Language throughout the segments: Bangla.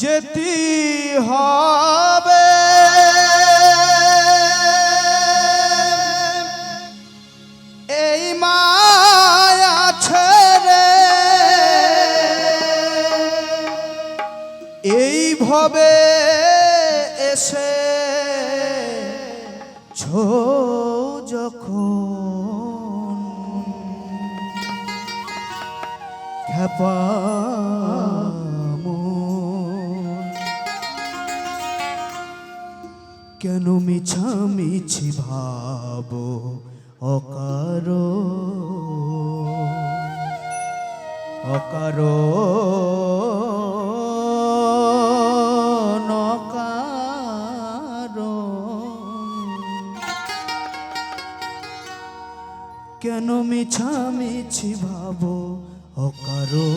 যেতে হবে। এই মায়া ছেড়ে এই ভবে এসে ছো যখন। খ্যাপা কেন মিছামিছি ভাব অকার? অকার? কেন মিছামিছি ভাব অকারো?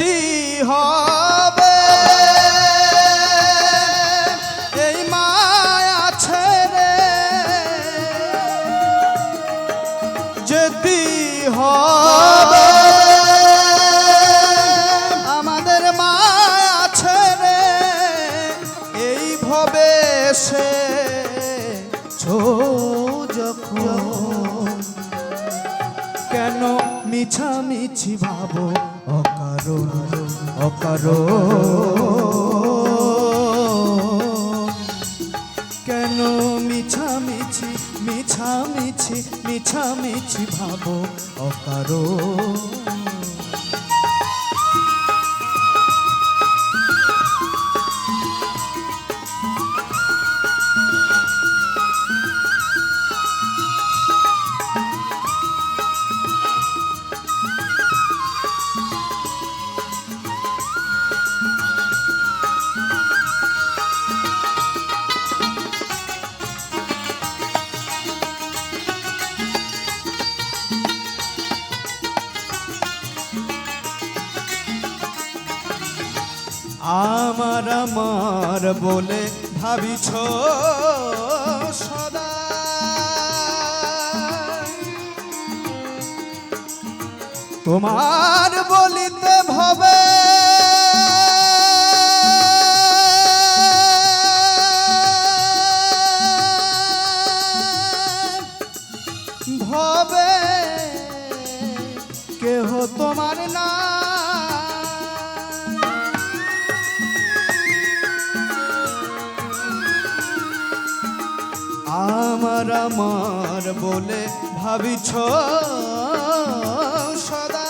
যেতে হবে মিছামিছি ভাবো অকারো অকারো কেন মিছামিছি মিছামিছি মিছামিছি ভাবো অকারণ? আমার আমার বলে ভাবিছ সদা। তোমার বলিতে আমার আমার বলে ভাবিছ সদা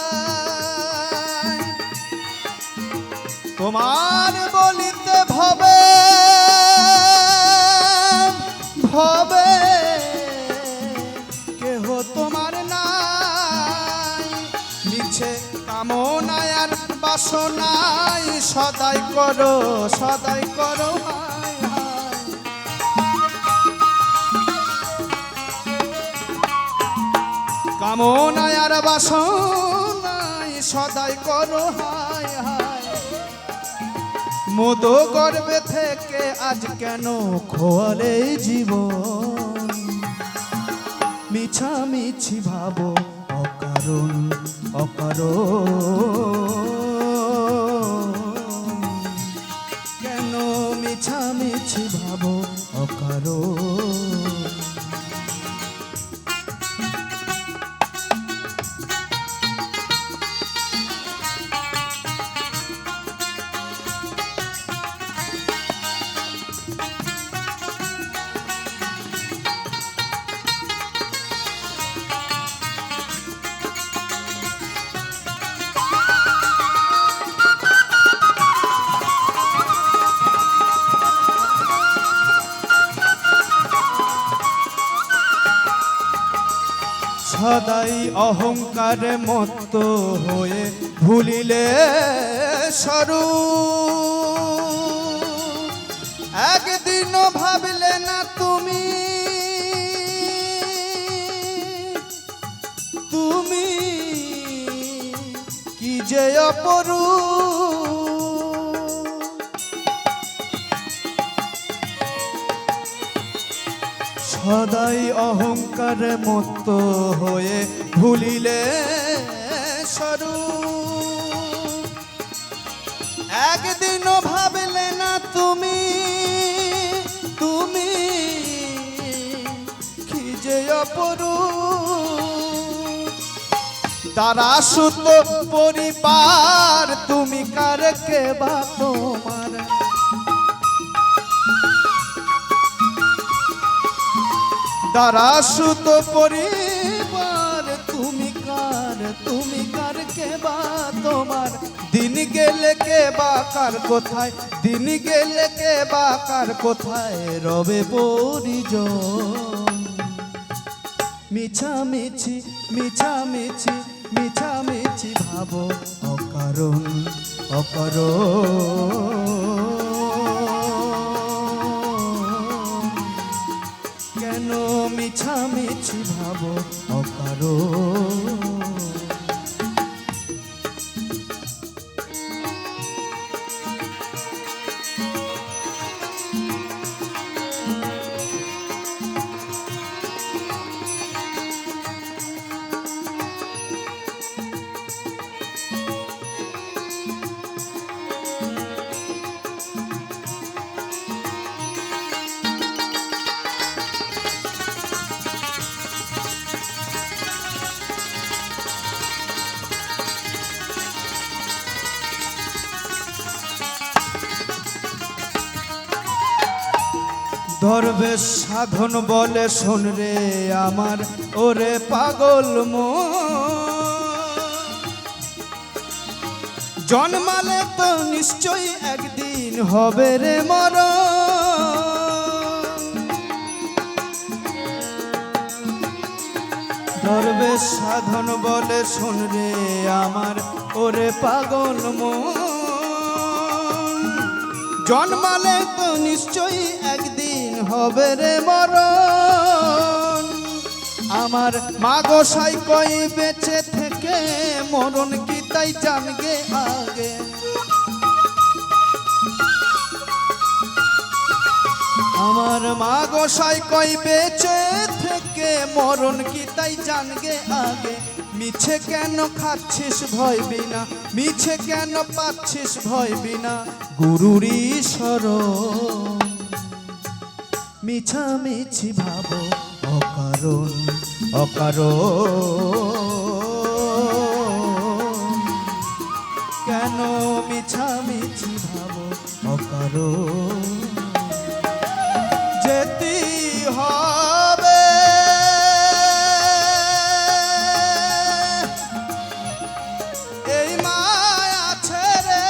তোমার বলিতে ভবে ভবে, কেহ তোমার নাই। মিছে কামনায় আর বাসনাই সদাই করো সদাই করো হায় কামনায় আর বাসনায় সদাই করো হায় হায়। মোদ গর্বে থেকে আজ কেন খোয়ালে জীবন? মিছামিছি ভাবো, অকারণ অকারণ। কেন মিছামিছি ভাবো, অকারণ? সদাই অহংকারে মত্ত হয়ে ভুলিলে সরু। একদিনও ভাবলে না তুমি তুমি কি যে অপরু সদাই অহংকার মত্ত হয়ে ভুলিলে সরু। একদিনও ভাবলে না তুমি তুমি যে অপরু তারা সুত পরিবার তুমি কার কে বা তোমার? তারা সুত পরিবার, তুমি কার তুমি কার কে বা তোমার? দিন গেলে কে বা কার কোথায়? দিন গেলে কে বা কার কোথায়? রবে পরিজন। মিছামিছি মিছামিছি মিছামিছি ভাবো অকারণ অকারণ। ভাবো অকারণ। ধরবে সাধন বলে, শোন রে আমার, ওরে পাগল মন। জন্মালে তো নিশ্চয়ই একদিন হবে রে মর ধরবে সাধন বলে, শোন রে আমার, ওরে পাগল মন জন্মালে তো নিশ্চয়ই একদিন হবে রে মরণ। আমার মা গোসাই কই বেঁচে থেকে, মরণ কি তাই জানগে আগে? আমার মা গোসাই কই বেঁচে থেকে, মরণ কি তাই জানগে আগে? মিছে কেন খাচ্ছিস ভয় বিনা? মিছে কেন পাচ্ছিস ভয় বিনা? গুরুরি শরণ মিছামিছি ভাবো, অকারণ অকারণ। কেন মিছামিছি ভাবো, অকারণ? যেতে হবে। এই মায়া ছেড়ে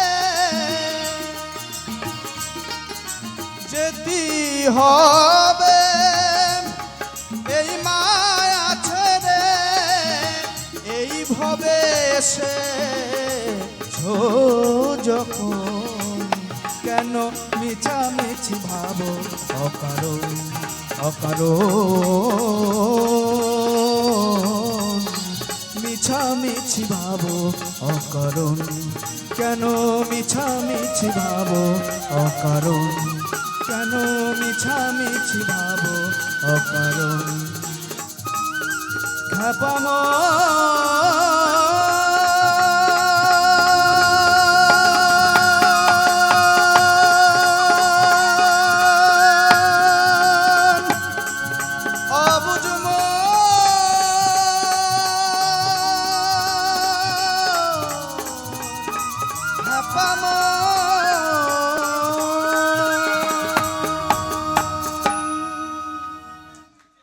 যেতে হবে। যখন কেন মিছামিছি ভাবো? অকারণ অকারণ। মিছামিছি ভাবো, অকারণ। কেন মিছামিছি ভাবো? অকারণ। কেন মিছামিছি ভাবো? অকারণ। খাপাম